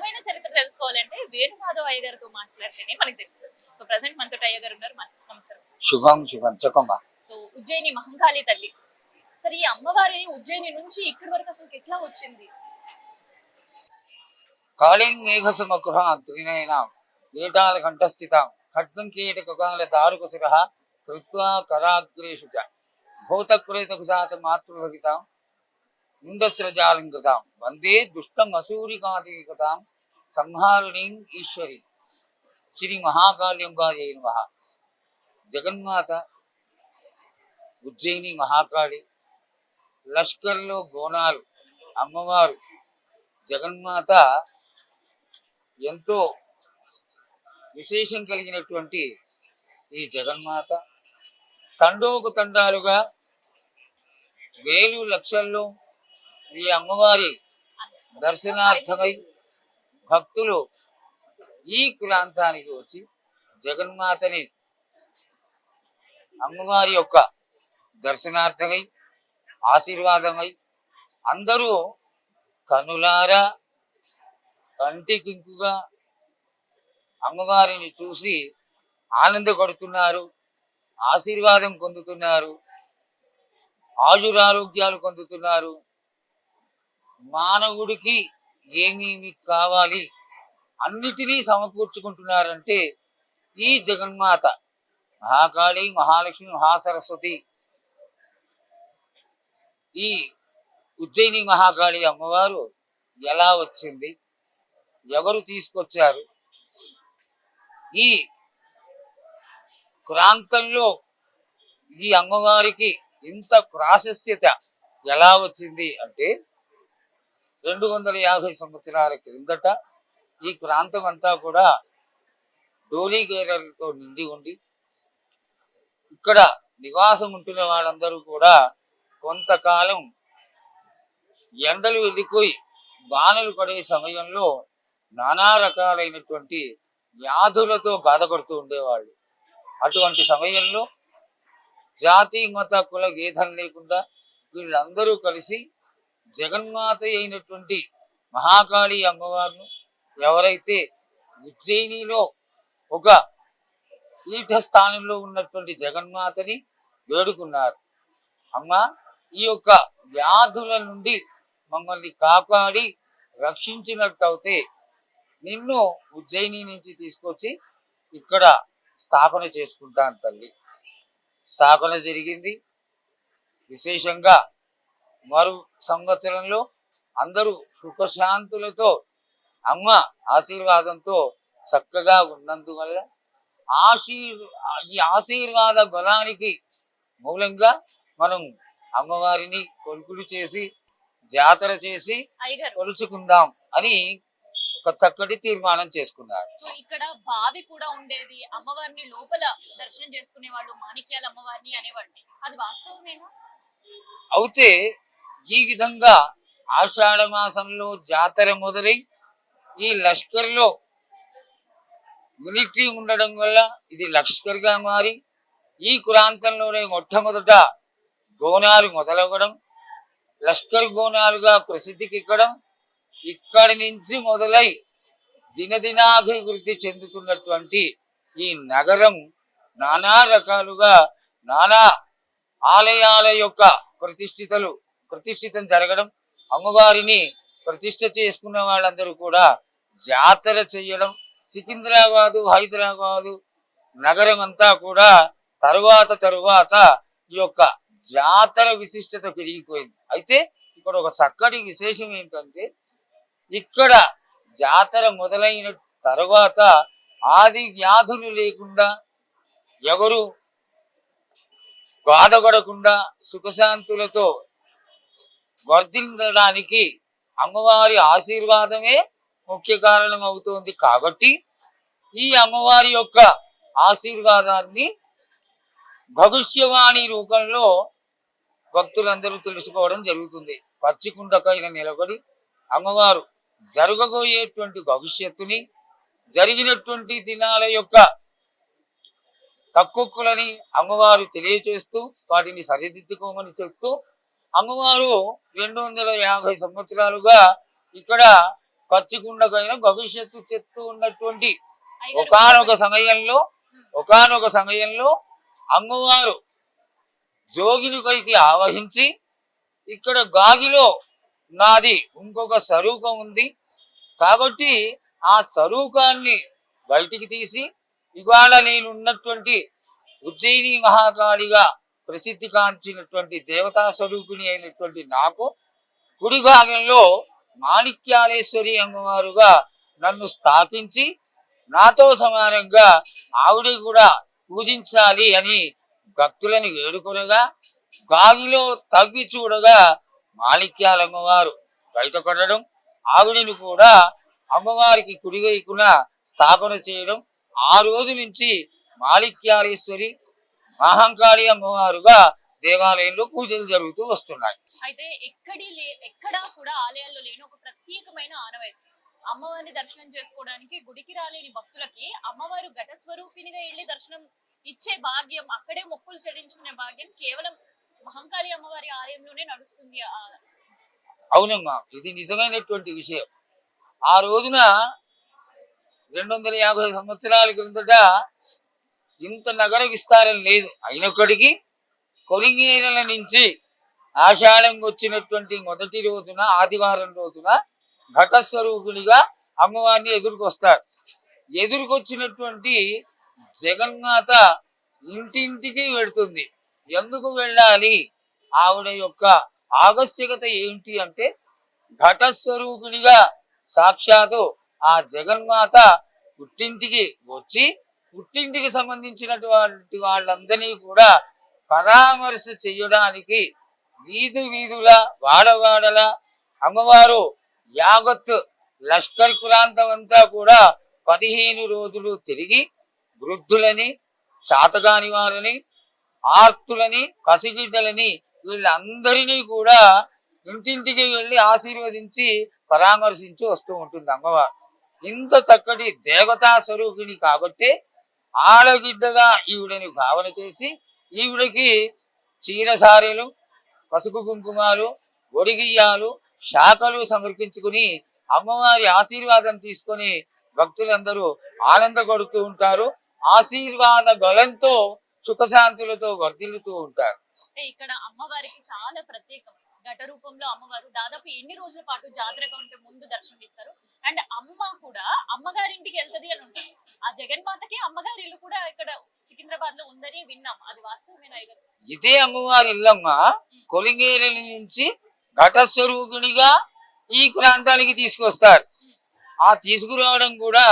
నిజమైన చరిత్ర తెలుసుకోవాలంటే వేణుమాధవ్ అయ్య గారితో మాట్లాడితేనే మనకి తెలుస్తుంది. సో ప్రజెంట్ మనతో అయ్య గారు ఉన్నారు. నమస్కారం. శుభం శుభం. చెప్పమ్మా. సో ఉజ్జయిని మహంకాళి తల్లి. సరే ఈ అమ్మవారి ఉజ్జయిని నుంచి ఇక్కడి వరకు అసలు ఎట్లా వచ్చింది? కాళీం మేఘసుమకుహ త్రినయన ఏటాల కంఠస్థిత. ఖడ్గం కీటకాల దారుకశిర కృత్వా కరాగ్రేషు చ. భూతకృతకుశాచ మాతృరహితాం కృతాం వందే దుష్టం అసూరికాతీకతాం సంహారిణీం ఈశ్వరి. శ్రీ మహాకాళ్యంగాయ నమ. జగన్మాత ఉజ్జయిని మహాకాళి. లష్కర్లో గోనాలు అమ్మవారు. జగన్మాత ఎంతో విశేషం కలిగినటువంటి ఈ జగన్మాత. తండోకు తండాలుగా వేలు లక్షల్లో ఈ అమ్మవారి దర్శనార్థమై భక్తులు ఈ ప్రాంతానికి వచ్చి జగన్మాతని అమ్మవారి యొక్క దర్శనార్థమై ఆశీర్వాదమై అందరూ కనులారా కంటికింకుగా అమ్మవారిని చూసి ఆనందపడుతున్నారు ఆశీర్వాదం పొందుతున్నారు ఆయురారోగ్యాలు పొందుతున్నారు. మానవుడికి ఏమేమి కావాలి? అన్నిటినీ సమకూర్చుకుంటున్నారంటే ఈ జగన్మాత మహాకాళి మహాలక్ష్మి మహాసరస్వతి. ఈ ఉజ్జయిని మహాకాళి అమ్మవారు ఎలా వచ్చింది? ఎవరు తీసుకొచ్చారు? ఈ ప్రాంతంలో ఈ అమ్మవారికి ఇంత ప్రాశస్త్యత ఎలా వచ్చింది? అంటే రెండు వందల యాభై సంవత్సరాల క్రిందట ఈ ప్రాంతం అంతా కూడా డోలీగేరలతో నిండి ఉండి ఇక్కడ నివాసం ఉంటున్న వాళ్ళందరూ కూడా కొంతకాలం ఎండలు వెళ్ళిపోయి వానలు పడే సమయంలో నానా రకాలైనటువంటి వ్యాధులతో బాధపడుతూ ఉండేవాళ్ళు. అటువంటి సమయంలో జాతి మత కుల భేదం లేకుండా వీళ్ళందరూ కలిసి జగన్మాత అయినటువంటి మహాకాళి అమ్మవారును ఎవరైతే ఉజ్జయినిలో ఒక పీఠ స్థానంలో ఉన్నటువంటి జగన్మాతని వేడుకున్నారు. అమ్మ ఈ యొక్క వ్యాధుల నుండి మమ్మల్ని కాపాడి రక్షించినట్టయితే నిన్ను ఉజ్జయిని నుంచి తీసుకొచ్చి ఇక్కడ స్థాపన చేసుకుంటాను తల్లి. స్థాపన జరిగింది. విశేషంగా మరు సంవత్సరంలో అందరూ సుఖశాంతులతో అమ్మ ఆశీర్వాదంతో చక్కగా ఉన్నందువల్ల ఆశీర్ ఈ ఆశీర్వాద బలానికి మూలంగా మనం అమ్మవారిని కొలుకులు చేసి జాతర చేసి కొలుచుకుందాం అని ఒక చక్కటి తీర్మానం చేసుకున్నారు. ఇక్కడ బావి కూడా ఉండేది. అమ్మవారిని లోపల దర్శనం చేసుకునే వాళ్ళు మాణిక్యాల అమ్మవారిని అనేవాళ్ళు. అది వాస్తవమేనా? అయితే ఈ విధంగా ఆషాఢ మాసంలో జాతర మొదలై ఈ లష్కర్లో మిలిటరీ ఉండడం వల్ల ఇది లష్కర్గా మారి ఈ ప్రాంతంలోనే మొట్టమొదట గోనాలు మొదలవ్వడం లష్కర్ గోనాలుగా ప్రసిద్ధికిక్కడం ఇక్కడి నుంచి మొదలై దినదినాభివృద్ధి చెందుతున్నటువంటి ఈ నగరం నానా రకాలుగా నానా ఆలయాల యొక్క ప్రతిష్ఠితలు ప్రతిష్ఠితం జరగడం అమ్మవారిని ప్రతిష్ఠ చేసుకున్న వాళ్ళందరూ కూడా జాతర చేయడం సికింద్రాబాదు హైదరాబాదు నగరం అంతా కూడా తరువాత తరువాత ఈ యొక్క జాతర విశిష్టత పెరిగిపోయింది. అయితే ఇక్కడ ఒక చక్కటి విశేషం ఏంటంటే ఇక్కడ జాతర మొదలైన తర్వాత ఆది వ్యాధులు లేకుండా ఎవరు బాధపడకుండా సుఖశాంతులతో వర్ధిల్లడానికి అమ్మవారి ఆశీర్వాదమే ముఖ్య కారణం అవుతుంది కాబట్టి ఈ అమ్మవారి యొక్క ఆశీర్వాదాన్ని భవిష్యవాణి రూపంలో భక్తులందరూ తెలుసుకోవడం జరుగుతుంది. పచ్చికుండకైన నిలబడి అమ్మవారు జరగబోయేటువంటి భవిష్యత్తుని జరిగినటువంటి దినాల యొక్క తక్కువలని అమ్మవారు తెలియచేస్తూ వాటిని సరిదిద్దుకోమని చెప్తూ అమ్మవారు రెండు వందల యాభై సంవత్సరాలుగా ఇక్కడ పచ్చికుండకైన భవిష్యత్తు చెత్తు ఉన్నటువంటి ఒకనొక ఒకానొక సమయంలో ఒకానొక సమయంలో అమ్మవారు జోగినికైకి ఆవహించి ఇక్కడ గాగిలో నాది ఇంకొక స్వరూపం ఉంది. కాబట్టి ఆ స్వరూపాన్ని బయటికి తీసి ఇవాళ నేనున్నటువంటి ఉజ్జయిని మహాకాళిగా ప్రసిద్ధి కాంచినటువంటి దేవతా స్వరూపిణి అయినటువంటి నాకు కుడిభాగంలో మాణిక్యాలేశ్వరి అమ్మవారుగా నన్ను స్థాపించి నాతో సమానంగా ఆవిడ కూడా పూజించాలి అని భక్తులను వేడుకొనగా గాగిలో తవ్వి చూడగా మాణిక్యాలమ్మవారు బయటపడడం ఆవిడను కూడా అమ్మవారికి కుడివైపున స్థాపన చేయడం ఆ రోజు నుంచి మాణిక్యాలేశ్వరి మహంకాళి అమ్మవారుగా దేవాలయంలో పూజలు జరుగుతూ వస్తున్నాయి. అయితే ఎక్కడి ఎక్కడా కూడా ఆలయాల్లో లేని ఒక ప్రత్యేకమైన ఆనవాయితీ. అమ్మవారిని దర్శనం చేసుకోవడానికి గుడికి రాలేని భక్తులకి అమ్మవారు ఘట స్వరూపినిగా వెళ్ళి దర్శనం ఇచ్చే భాగ్యం అక్కడే మొక్కులు చెల్లించుకునే భాగ్యం కేవలం మహంకాళి అమ్మవారి ఆలయంలోనే నడుస్తుంది అవునమ్మా ఇది నిజమైనటువంటి విషయం. ఆ రోజున రెండు వందల యాభై సంవత్సరాల క్రిందట ఇంత నగర విస్తారం లేదు. అయినప్పటికీ కొలిగేరల నుంచి ఆషాఢం వచ్చినటువంటి మొదటి రోజున ఆదివారం రోజున ఘటస్వరూపునిగా అమ్మవారిని ఎదుర్కొస్తారు ఎదుర్కొచ్చినటువంటి జగన్మాత ఇంటింటికి వెళుతుంది. ఎందుకు వెళ్ళాలి? ఆవిడ యొక్క ఆవశ్యకత ఏంటి అంటే ఘటస్వరూపునిగా సాక్షాత్తు ఆ జగన్మాత పుట్టింటికి వచ్చి పుట్టింటికి సంబంధించినటువంటి వాళ్ళందరినీ కూడా పరామర్శ చేయడానికి వీధు వీధుల వాడవాడల అమ్మవారు యావత్ లష్కర్ కులాంతం అంతా కూడా పదిహేను రోజులు తిరిగి వృద్ధులని చాతగాని వారిని ఆర్తులని పసిగిడ్డలని వీళ్ళందరినీ కూడా ఇంటింటికి వెళ్ళి ఆశీర్వదించి పరామర్శించి వస్తూ ఉంటుంది అమ్మవారు. ఇంత చక్కటి దేవతా స్వరూపిణి కాబట్టి ఆడగిడ్డగా ఈవిడని భావన చేసి ఈవిడకి చీరసారెలు పసుపు కుంకుమాలు ఒడిగియ్యాలు శాఖలు సమర్పించుకుని అమ్మవారి ఆశీర్వాదం తీసుకొని భక్తులందరూ ఆనందపడుతూ ఉంటారు. ఆశీర్వాద బలంతో సుఖశాంతులతో వర్ధిల్లుతూ ఉంటారు. ఇక్కడ అమ్మవారికి చాలా ప్రత్యేకం. ఘట రూపంలో అమ్మవారు దాదాపు ఎన్ని రోజుల పాటు జాతర కంటే ముందు దర్శనం ఇస్తారు అండ్ అమ్మ కూడా అమ్మగారింటికి వెళ్తది అని ఉంటుంది. ఆ జగన్మాతకి అమ్మగారి ఇల్లు కూడా ఇక్కడ సికింద్రాబాద్లో ఉందని విన్నాం. అది వాస్తవమేనా ఇదే అమ్మవారి ఇల్లమ్మ. కొలింగేరల నుంచి ఘటస్వరూపిణిగా ఈ ప్రాంతానికి తీసుకొస్తారు. ఆ తీసుకురావడం కూడా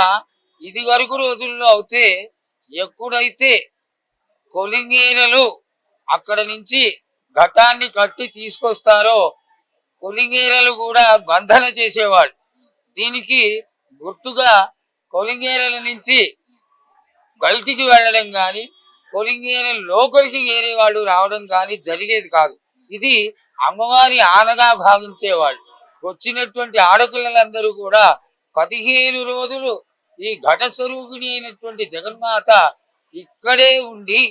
ఇది వరకు రోజుల్లో అవుతే ఎప్పుడైతే కొలింగేరలు అక్కడ నుంచి ఘటాన్ని కట్టి తీసుకొస్తారో కొలింగేరలు కూడా బంధన చేసేవాళ్ళు. దీనికి గుర్తుగా కొలింగేరల నుంచి బయటికి వెళ్ళడం కానీ కొలింగేర లోపలికి వేరే వాళ్ళు రావడం కానీ జరిగేది కాదు. ఇది అమ్మవారి ఆనగా భావించేవాళ్ళు. వచ్చినటువంటి ఆడపిల్లలందరూ కూడా పదిహేను రోజులు ఈ ఘట స్వరూపిణి అయినటువంటి జగన్మాత ఇక్కడే ఉండి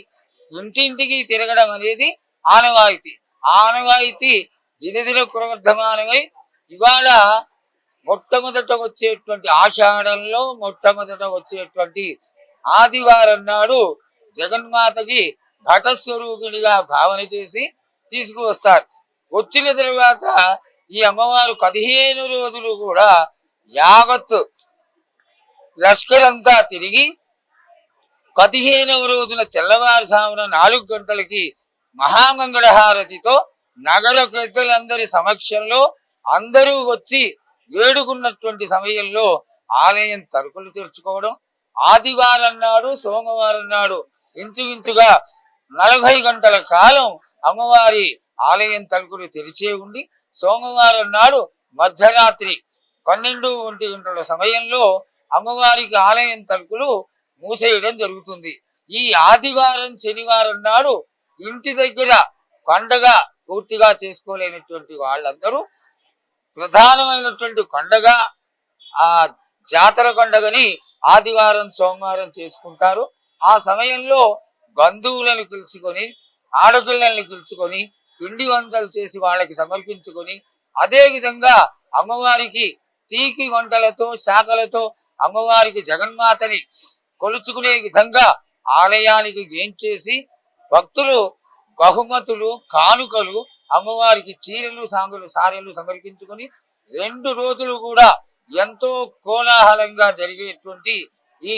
ఇంటింటికి తిరగడం అనేది ఆనవాయితీ. ఆనవాయితీ దినదిన క్రమర్థమానమై ఇవాళ మొట్టమొదట వచ్చేటువంటి ఆషాఢంలో మొట్టమొదట వచ్చేటువంటి ఆదివారం నాడు జగన్మాతకి ఘటస్వరూపిణిగా భావన చేసి తీసుకువస్తారు. వచ్చిన తర్వాత ఈ అమ్మవారు పదిహేను రోజులు కూడా యావత్ లష్కరంతా తిరిగి పదిహేనవ రోజున తెల్లవారుజామున నాలుగు గంటలకి మహామంగళహారతితో నగర పెద్దలందరి సమక్షంలో అందరూ వచ్చి వేడుకున్నటువంటి సమయంలో ఆలయం తలుపులు తెరుచుకోవడం ఆదివారం నాడు సోమవారం నాడు ఇంచుమించుగా నలభై గంటల కాలం అమ్మవారి ఆలయం తలుపులు తెరిచే ఉండి సోమవారం నాడు మధ్యరాత్రి పన్నెండు ఒంటి గంటల సమయంలో అమ్మవారికి ఆలయం తలుపులు మూసేయడం జరుగుతుంది. ఈ ఆదివారం శనివారం నాడు ఇంటి దగ్గర పండగ పూర్తిగా చేసుకోలేనటువంటి వాళ్ళందరూ ప్రధానమైనటువంటి పండగ ఆ జాతర పండగని ఆదివారం సోమవారం చేసుకుంటారు. ఆ సమయంలో బంధువులను పిలుచుకొని ఆడపిల్లల్ని పిలుచుకొని పిండి వంటలు చేసి వాళ్ళకి సమర్పించుకొని అదేవిధంగా అమ్మవారికి తీపి వంటలతో శాఖలతో అమ్మవారికి జగన్మాతని కొలుచుకునే విధంగా ఆలయానికి ఏం చేసి భక్తులు బహుమతులు కానుకలు అమ్మవారికి చీరలు సాంగులు సారెలు సమర్పించుకొని రెండు రోజులు కూడా ఎంతో కోలాహలంగా జరిగేటువంటి ఈ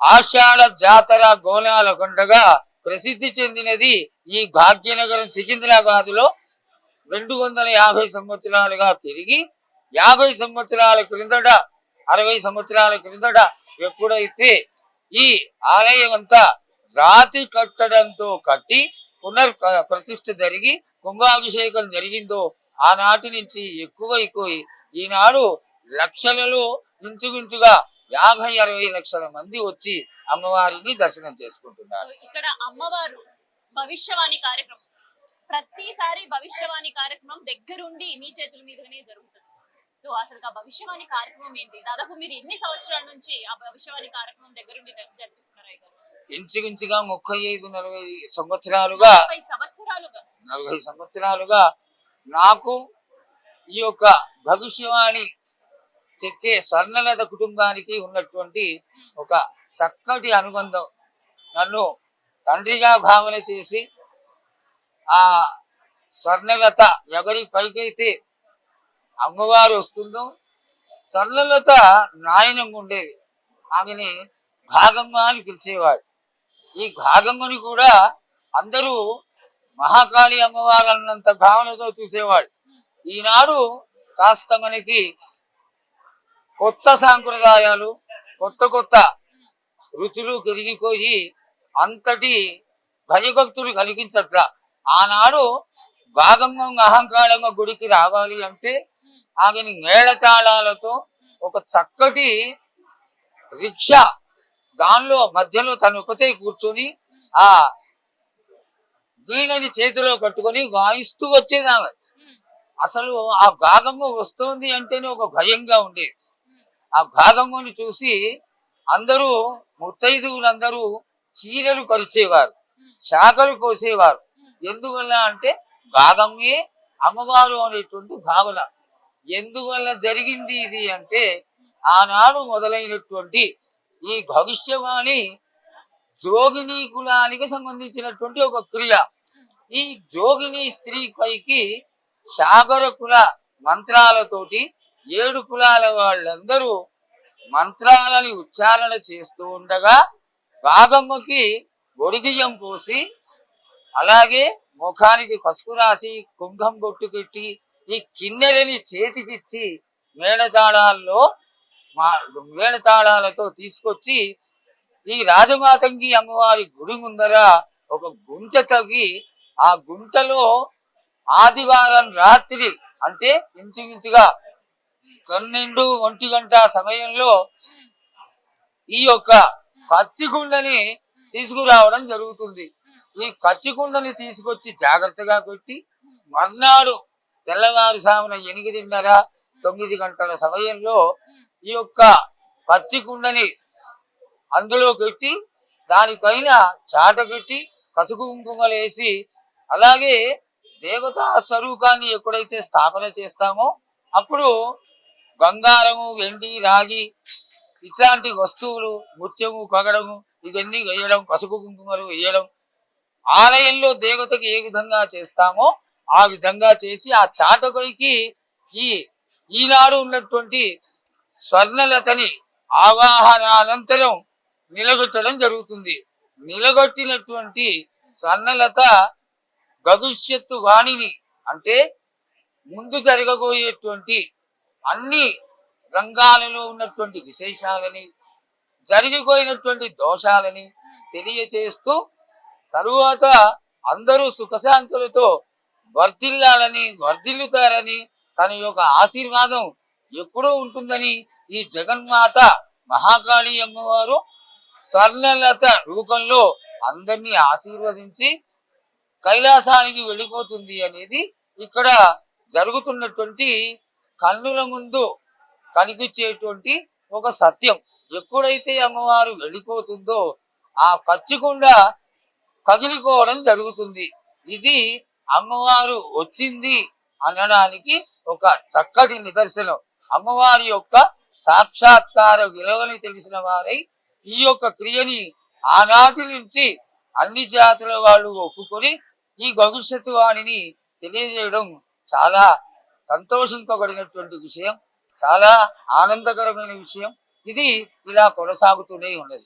ఆషాఢ జాతర గోళాల కొండగా ప్రసిద్ధి చెందినది ఈ భాగ్యనగరం సికింద్రాబాద్లో రెండు వందల యాభై సంవత్సరాలుగా పెరిగి యాభై సంవత్సరాల క్రిందట అరవై సంవత్సరాల క్రిందట ఎప్పుడైతే ఈ ఆలయం అంతా రాతి కట్టడంతో కట్టి పునర్ ప్రతిష్ఠ జరిగి కుంభాభిషేకం జరిగిందో ఆనాటి నుంచి ఎక్కువైపోయి ఈనాడు లక్షలలో ఇంచుమించుగా యాభై అరవై లక్షల మంది వచ్చి అమ్మవారిని దర్శనం చేసుకుంటున్నారు. ఇక్కడ అమ్మవారు భవిష్యవాణి కార్యక్రమం. ప్రతిసారి భవిష్యవాణి కార్యక్రమం దగ్గరుండి మీ చేతుల మీదనే జరుగుతుంది. సో అసలు ఆ భవిష్యవాణి కార్యక్రమం ఏంటి? దాదాపు మీరు ఎన్ని సంవత్సరాల నుంచి ఆ భవిష్యవాణి కార్యక్రమం దగ్గరుండి జరిపిస్తున్నారు ఇంచుమించుగా ముప్పై ఐదు నలభై సంవత్సరాలుగా నలభై సంవత్సరాలుగా నాకు ఈ యొక్క భవిష్యవాణి చెక్కే స్వర్ణలత కుటుంబానికి ఉన్నటువంటి ఒక చక్కటి అనుబంధం. నన్ను తండ్రిగా భావన చేసి ఆ స్వర్ణలత ఎవరి పైకైతే అమ్మవారు వస్తుందో స్వర్ణలత నాయనంగా ఉండేది. ఆమెని భాగమ్మ అని పిలిచేవాడు. ఈ భాగమ్మని కూడా అందరూ మహాకాళి అమ్మవారు అన్నంత భావనతో చూసేవాడు. ఈనాడు కాస్త మనకి కొత్త సాంప్రదాయాలు కొత్త కొత్త రుచులు పెరిగిపోయి అంతటి భయభక్తులు కలిగించట్ల. ఆనాడు భాగంగా అహంకారంగా గుడికి రావాలి అంటే ఆమెని మేళతాళాలతో ఒక చక్కటి రిక్షా దానిలో మధ్యలో తను ఒకతే కూర్చొని ఆ వీణని చేతిలో కట్టుకొని వాయిస్తూ వచ్చేది ఆమె. అసలు ఆ భాగము వస్తోంది అంటేనే ఒక భయంగా ఉండేది. ఆ భాగముని చూసి అందరూ ముత్తైదువులందరూ చీరలు పరిచేవారు శాఖలు కోసేవారు. ఎందువల్ల అంటే భాగమే అమ్మవారు అనేటువంటి భావన. ఎందువల్ల జరిగింది ఇది అంటే ఆనాడు మొదలైనటువంటి ఈ భవిష్యవాణి జోగిని కులానికి సంబంధించినటువంటి ఒక క్రియ. ఈ జోగిని స్త్రీ పైకి సాగర కుల మంత్రాలతోటి ఏడు కులాల వాళ్ళందరూ మంత్రాలని ఉచ్చారణ చేస్తూ ఉండగా రాగమ్మకి ఒడిగియం పోసి అలాగే ముఖానికి పసుపు రాసి కుంభం బొట్టు పెట్టి ఈ కిన్నెలని చేతికిచ్చి మేళతాళాల్లో మా మేళతాళాలతో తీసుకొచ్చి ఈ రాజమాతంగి అమ్మవారి గుడి ముందర ఒక గుంట తవ్వి ఆ గుంటలో ఆదివారం రాత్రి అంటే ఇంచుమించుగా పన్నెండు ఒంటి గంట సమయంలో ఈ యొక్క కత్తికుండని తీసుకురావడం జరుగుతుంది. ఈ కత్తికుండని తీసుకొచ్చి జాగ్రత్తగా పెట్టి మర్నాడు తెల్లవారుసామున ఎనిమిదిన్నర తొమ్మిది గంటల సమయంలో ఈ యొక్క పచ్చికుండని అందులో పెట్టి దానిపైన చాట పెట్టి పసుపు కుంకుమలు వేసి అలాగే దేవతా స్వరూపాన్ని ఎప్పుడైతే స్థాపన చేస్తామో అప్పుడు బంగారము వెండి రాగి ఇట్లాంటి వస్తువులు ముత్యము పగడము ఇవన్నీ వేయడం పసుపు కుంకుమలు వేయడం ఆలయంలో దేవతకి ఏ విధంగా చేస్తామో ఆ విధంగా చేసి ఆ చాటకొయ్కి ఈ ఈనాడు ఉన్నటువంటి స్వర్ణలతని ఆవాహనానంతరం నిలగొట్టడం జరుగుతుంది. నిలగొట్టినటువంటి స్వర్ణలత భవిష్యత్తు వాణిని అంటే ముందు జరగబోయేటువంటి అన్ని రంగాలలో ఉన్నటువంటి విశేషాలని జరిగిపోయినటువంటి దోషాలని తెలియచేస్తూ తరువాత అందరూ సుఖశాంతులతో వర్ధిల్లాలని వర్ధిల్లుతారని తన యొక్క ఆశీర్వాదం ఎక్కడో ఉంటుందని ఈ జగన్మాత మహాకాళి అమ్మవారు స్వర్ణలత రూపంలో అందరినీ ఆశీర్వదించి కైలాసానికి వెళ్ళిపోతుంది అనేది ఇక్కడ జరుగుతున్నటువంటి కన్నుల ముందు కనిపించేటువంటి ఒక సత్యం. ఎప్పుడైతే అమ్మవారు వెళ్ళిపోతుందో ఆ కచ్చకుండా కదిలిపోవడం జరుగుతుంది. ఇది అమ్మవారు వచ్చింది అనడానికి ఒక చక్కటి నిదర్శనం. అమ్మవారి యొక్క సాక్షాత్కార విలువని తెలిసిన వారై ఈ యొక్క క్రియని ఆనాటి నుంచి అన్ని జాతుల వాళ్ళు ఒప్పుకొని ఈ భవిష్యత్తు వాణిని తెలియజేయడం చాలా సంతోషింపబడినటువంటి విషయం చాలా ఆనందకరమైన విషయం. ఇది ఇలా కొనసాగుతూనే ఉన్నది.